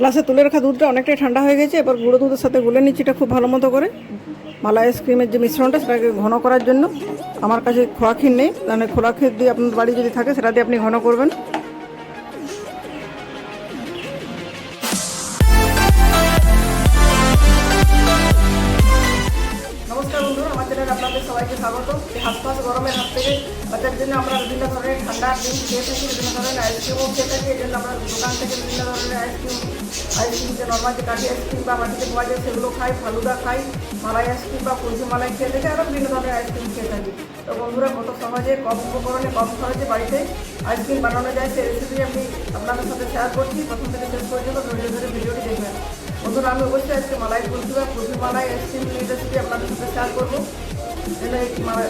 গ্লাসে তুলে রাখা দুধটা অনেকটাই ঠান্ডা হয়ে গেছে, এবার গুঁড়ো দুধের সাথে গুলে নিচ্ছি এটা খুব ভালো মতো করে। মালা আইসক্রিমের যে মিশ্রণটা, সেটাকে ঘন করার জন্য। আমার কাছে খোয়া ক্ষীর নেই মানে খোলা ক্ষীর দিয়ে আপনার বাড়ি যদি থাকে, সেটা দিয়ে আপনি ঘন করবেন। স্বাগত হাসপাস গরমের হাত থেকে বাচ্চার জন্য আমরা বিভিন্ন ধরনের ঠান্ডা ড্রিঙ্ক খেয়ে থাকি, বিভিন্ন ধরনের আইসক্রিমও খেয়ে থাকি। এই জন্য আমরা দোকান থেকে বিভিন্ন ধরনের আইসক্রিম আইসক্রিম যে নর্মাল যে কাঠি আইসক্রিম বা মাটিতে পাওয়া যায়, সেগুলো খাই, ফালুদা খাই, মালাই আইসক্রিম বা কুলফি মালাই খেয়ে থাকি আরও বিভিন্ন ধরনের আইসক্রিম খেয়ে থাকি। তো বন্ধুরা কত সহজে কম উপকরণে, কম খরচে বাড়িতে আইসক্রিম বানানো যায়, সেই রেসিপি আমি আপনাদের সাথে শেয়ার করছি। প্রথম থেকে শেষ পর্যন্ত ধৈর্য ধরে ভিডিওটি দেখবেন। বন্ধুরা, আমি অবশ্যই আজকে মালাই কুলফি বা কুলফি মালাই আইসক্রিম রেসিপি আপনাদের সাথে শেয়ার করব।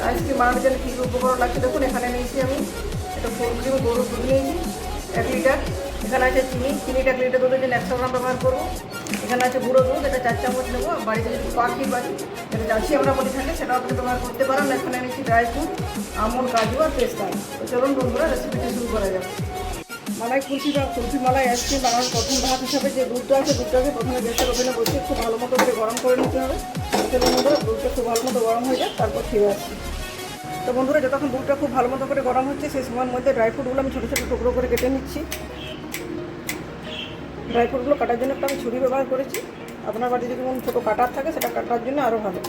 আইসক্রিম বানানোর জন্য কী উপকরণ লাগছে দেখুন, এখানে নিয়েছি আমি এটা ফুল ক্রিম গরুর দুধ নিয়েছি, এক লিটার এখানে আছে চিনি, চিনিটা এক লিটার দুধের জন্য একশো গ্রাম ব্যবহার করব। এখানে আছে গুঁড়ো দুধ, এটা চার চামচ নেব বাড়িতে যদি পাখি বাড়ি যেটা যাচ্ছি আমরা বলি থাকে, সেটাও আপনি ব্যবহার করতে পারেন। এখানে নিয়েছি ড্রাই ফ্রুট আমন্ড, কাজু আর পেস্তা। তো চলুন বন্ধুরা রেসিপিটি শুরু করা যাবে মালাই কুলফি বা কুলফি মালাই আইসক্রিম বানানোর প্রথম ধাপ হিসাবে যে দুধটা আছে, দুধটাকে প্রথমে গ্যাসের ওভেনে বসিয়ে খুব ভালো মতো করে গরম করে নিতে হবে। চলুন মধ্যে দুধটা খুব ভালো মতো গরম হয়ে যায় তারপর ফিরে আসছি। তো বন্ধুরা যতক্ষণ দুধটা খুব ভালো মতো করে গরম হচ্ছে, সেই সময়ের মধ্যে ড্রাই ফ্রুটগুলো আমি ছোটো ছোটো টুকরো করে কেটে নিচ্ছি। ড্রাই ফ্রুটগুলো কাটার জন্য একটা আমি ছুরি ব্যবহার করেছি। আপনার বাড়িতে যদি কোনো ছোটো কাটার থাকে, সেটা কাটার জন্য আরও ভালো।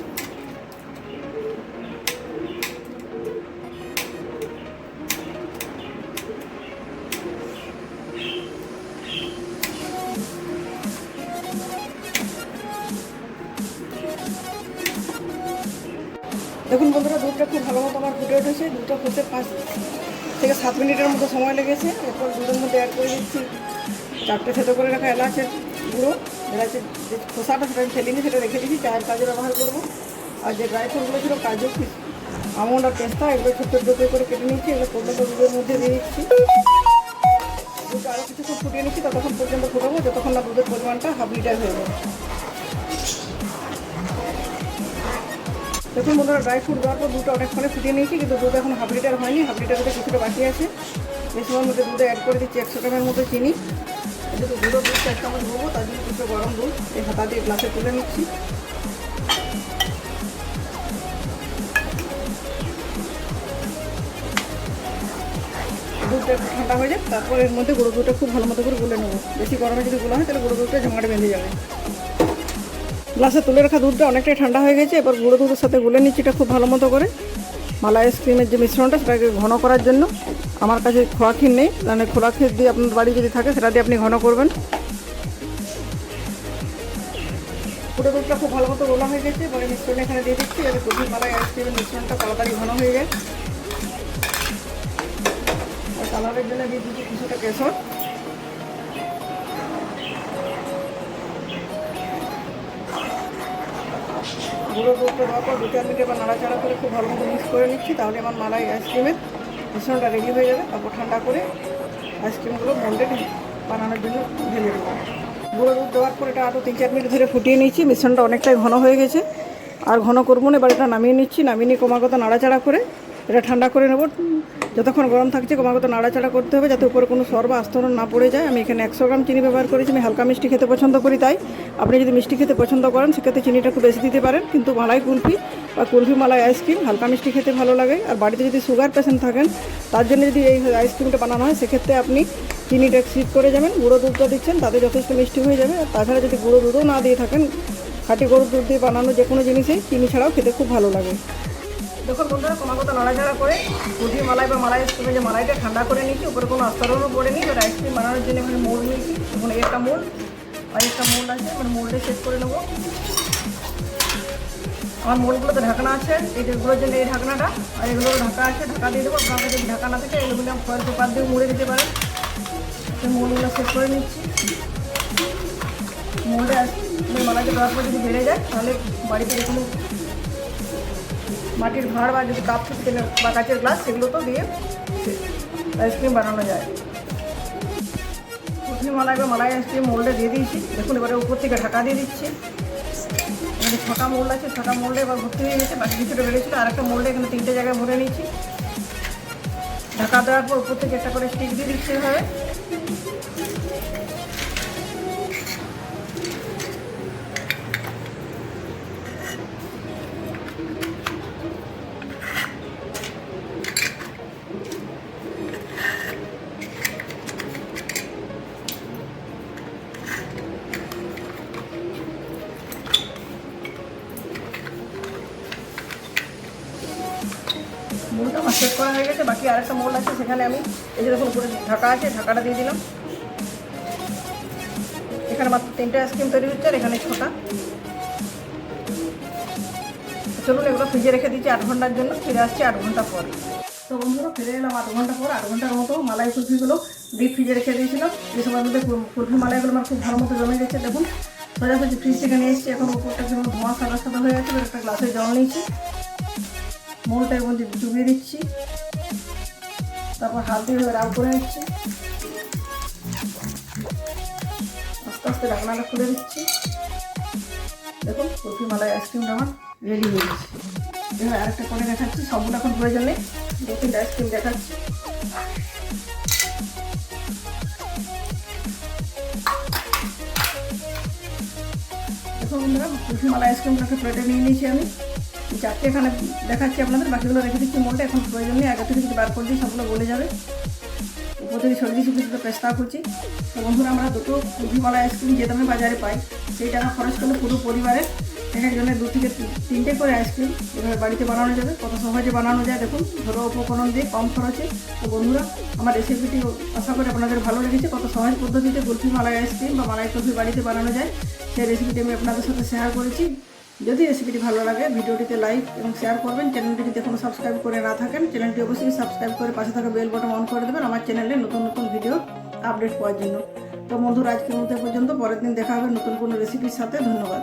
দেখুন বন্ধুরা, দুধটা খুব ভালো মতো আমার ফুটে উঠেছে। দুধটা ফুটতে পাঁচ থেকে সাত মিনিটের মতো সময় লেগেছে। এরপর দুধের মধ্যে অ্যাড করে দিচ্ছি চারটে থেতো করে রাখা এলাচের গুঁড়ো। এলাচের যে খোসাটা সেটা আমি ফেলিনি, সেটা রেখে দিচ্ছি চায়ের কাজে ব্যবহার করব। আর যে ড্রাই ফ্রুটগুলো ছিল, কাজু আমন্ড আর পেস্তা, এগুলো ছোটো ছোটো করে কেটে নিচ্ছি এগুলো পর্যন্ত দুধের মধ্যে দিয়ে দিচ্ছি। দুধটা আরও কিছুক্ষণ ফুটিয়ে নিচ্ছি, ততক্ষণ পর্যন্ত ফুটাবো। যতক্ষণ না দুধের পরিমাণটা হাফ লিটার হয়ে যাবে। দেখুন বন্ধুরা ড্রাই ফ্রুট দেওয়ার পর দুধটা অনেকক্ষণে ফুটিয়ে নিয়েছি, কিন্তু দুধ এখন হাফ লিটার হয়নি। হাফ লিটার মধ্যে কিছুটা বাকি আছে। এই সময়ের মধ্যে দুধে অ্যাড করে দিচ্ছি একশো গ্রামের মতো চিনি। যেহেতু গুঁড়ো দুধ এক চামচ নেব তার জন্য কিছু গরম দুধ। এই হাতা দিয়ে গ্লাসে তুলে নিচ্ছি। দুধটা একটু ঠান্ডা হয়ে যায় তারপর এর মধ্যে গুঁড়ো দুধটা খুব ভালো মতো করে গুলে নেব। বেশি গরমে যদি গুলো হয়, তাহলে গুঁড়ো দুধটা জমাটে বেঁধে যাবে। গ্লাসে তুলে রাখা দুধটা অনেকটাই ঠান্ডা হয়ে গেছে, এবার গুঁড়ো দুধের সাথে গুলে নিচ্ছি এটা খুব ভালো মতো করে। মালাই আইসক্রিমের যে মিশ্রণটা সেটাকে ঘন করার জন্য। আমার কাছে খোয়া ক্ষীর নেই মানে খোলা ক্ষীর দিয়ে আপনার বাড়ি যদি থাকে সেটা দিয়ে আপনি ঘন করবেন। পুরো দুধটা খুব ভালো মতো গোলা হয়ে গেছে, এবারে মিশ্রণ এখানে দিয়ে দিচ্ছি। এবার কফি মালাই আইসক্রিমের মিশ্রণটা তাড়াতাড়ি ঘন হয়ে যায়। আর কালারের জন্য দিয়ে দিচ্ছি কিছুটা কেশর। গুঁড়ো দুধটা দেওয়ার পর দু চার মিনিট এবার নাড়াচাড়া করে খুব ভালো মতো মিক্স করে নিচ্ছি, তাহলে আমার মালাই আইসক্রিমের মিশ্রণটা রেডি হয়ে যাবে। তারপর ঠান্ডা করে আইসক্রিমগুলো মোল্ডে বানানোর জন্য ঢেলে দেবো। গুঁড়ো দুধ দেওয়ার পর এটা আরও তিন চার মিনিট ধরে ফুটিয়ে নিচ্ছি, মিশ্রণটা অনেকটাই ঘন হয়ে গেছে। আর ঘন করব না, এবার এটা নামিয়ে নিচ্ছি, নামিয়ে নিয়ে ক্রমাগত নাড়াচাড়া করে এটা ঠান্ডা করে নেব। যতক্ষণ গরম থাকছে ক্রমাগত নাড়াচাড়া করতে হবে যাতে উপরে কোনো সর বা আস্তরণ না পড়ে যায়। আমি এখানে একশো গ্রাম চিনি ব্যবহার করেছি, আমি হালকা মিষ্টি খেতে পছন্দ করি তাই। আপনি যদি মিষ্টি খেতে পছন্দ করেন, সেক্ষেত্রে চিনিটা একটু বেশি দিতে পারেন। কিন্তু মালাই কুলফি বা কুলফি মালাই আইসক্রিম হালকা মিষ্টি খেতে ভালো লাগে। আর বাড়িতে যদি সুগার পেশেন্ট থাকেন, তার জন্য যদি এই আইসক্রিমটা বানানো হয়, সেক্ষেত্রে আপনি চিনিটা স্কিপ করে যাবেন। গুঁড়ো দুধটা দিচ্ছেন, তাতে যথেষ্ট মিষ্টি হয়ে যাবে। আর তাছাড়া যদি গুঁড়ো দুধও না দিয়ে থাকেন, খাঁটি গরুর দুধ দিয়ে বানানো যে কোনো জিনিসেই, চিনি ছাড়াও খেতে খুব ভালো লাগে। দেখুন বন্ধুরা, ক্রমাগত নাড়াচাড়া করে কুঠি মালাই বা মালাই আইসক্রিমে যে মালাইটা ঠান্ডা করে নিচ্ছি উপরে কোনো আস্তরণও পড়েনি, এবার আইসক্রিম বানানোর জন্য এখানে মোল্ড নিয়েছি। এখন একটা মোল্ড আর একটা মোল্ড আছে মানে মোল্ডে সেট করে নেব। আমার মোলগুলোতে ঢাকনা আছে, এই যেগুলোর জন্য এই ঢাকনাটা, আর এগুলোর ঢাকা আছে, ঢাকা দিয়ে দেবো, আপনার কাছে যদি ঢাকা না থাকে, এগুলো ফয়েল পেপার দিয়ে মুড়ে দিতে পারেন। সেই মোলগুলো সেট করে নিচ্ছি। মোড়ে মোল্ডে মালাইতে দেওয়ার পর যদি বেড়ে যায়, তাহলে বাড়িতে কোনো মাটির ভাঁড় বা যদি কাপ বা কাঁচের গ্লাস, সেগুলো তো দিয়ে আইসক্রিম বানানো যায়। কুচনি মালাই বা মালাই আইসক্রিম মোল্ডে দিয়ে দিয়েছি। দেখুন, এবারে উপর থেকে ঢাকা দিয়ে দিচ্ছি। এখানে ছটা মোল্ড আছে ছটা মোল্ডে এবার ভর্তি হয়ে গেছে, বাকি কিছুটা বেড়েছিল আর একটা মোল্ডে এখানে তিনটে জায়গায় ভরে নিয়েছি। ঢাকা দেওয়ার পর উপর থেকে একটা করে স্টিক দিয়ে দিচ্ছি এভাবে। মোলটা আমার সেট করা হয়ে গেছে, বাকি আরেকটা মোল আছে, সেখানে আমি এই যে দেখুন উপরে ঢাকা আছে, ঢাকাটা দিয়ে দিলাম। এখানে মাত্র তিনটে আইসক্রিম তৈরি হচ্ছে আর এখানে ছটা। চলুন, এগুলো ফ্রিজে রেখে দিচ্ছি আট ঘণ্টার জন্য, ফিরে আসছি আট ঘণ্টা পর। তো বন্ধুরা, ফিরে এলাম আট ঘণ্টা পর, আট ঘণ্টার মতো মালাই কুলফিগুলো ডিপ ফ্রিজে রেখে দিয়েছিলাম। যে সময় মধ্যে কুল- কুলফি মালাইগুলো আমার খুব ভালো মতো জমে গেছে, দেখুন। সোজাসুজি ফ্রিজ থেকে নিয়ে এসেছি, এখন উপরটা যেমন ধোঁয়া সাদা সাদা হয়ে গেছে একটা গ্লাসে জল নিয়েছি। মোলটা এর মধ্যে ডুবিয়ে দিচ্ছি। তারপর হাত দিয়ে রাব করে নিচ্ছি। আস্তে আস্তে ঢাকনাটা খুলে দিচ্ছি। দেখুন কফি মালাই আইসক্রিমটা আমার রেডি হয়ে গেছে। এবার আরেকটা করে দেখাচ্ছি, সবগুলো এখন প্রয়োজন নেই দু আইসক্রিম দেখাচ্ছি। দেখুন বন্ধুরা কফি মালাই আইসক্রিমটাকে প্লেটে নিয়ে নিয়েছি আমি। চারটে এখানে দেখাচ্ছি আপনাদের, বাকিগুলো রেখে দিচ্ছি মোটে। এখন প্রয়োজন নেই, আগে থেকে যদি বার করছি সবগুলো বলে যাবে। উপর থেকে ছড়িয়ে দিচ্ছি কিছুটা পেস্তা করছি তো বন্ধুরা, আমরা দুটো কুলফিওয়ালা আইসক্রিম যে দামে বাজারে পাই, সেই টাকা খরচ করলে পুরো পরিবারের এক একজনের দু থেকে তিনটে করে আইসক্রিম এভাবে বাড়িতে বানানো যাবে। কত সহজে বানানো যায় দেখুন ঘরোয়া উপকরণ দিয়ে কম খরচে। তো বন্ধুরা, আমার রেসিপিটি আশা করি আপনাদের ভালো লেগেছে। কত সহজ পদ্ধতিতে কুলফি মালাই আইসক্রিম বা মালাই কুলফি বাড়িতে বানানো যায়, সেই রেসিপিটি আমি আপনাদের সাথে শেয়ার করেছি। যদি রেসিপিটি ভালো লাগে, ভিডিওটিতে লাইক এবং শেয়ার করবেন। চ্যানেলটি যদি এখনও সাবস্ক্রাইব করে না থাকেন, চ্যানেলটি অবশ্যই সাবস্ক্রাইব করে পাশে থাকা বেল বটন অন করে দেবেন আমার চ্যানেলে নতুন নতুন ভিডিও আপডেট পাওয়ার জন্য। তো বন্ধুরা, আজকের মধ্যে পর্যন্ত। পরের দিন দেখা হবে নতুন কোনো রেসিপির সাথে। ধন্যবাদ।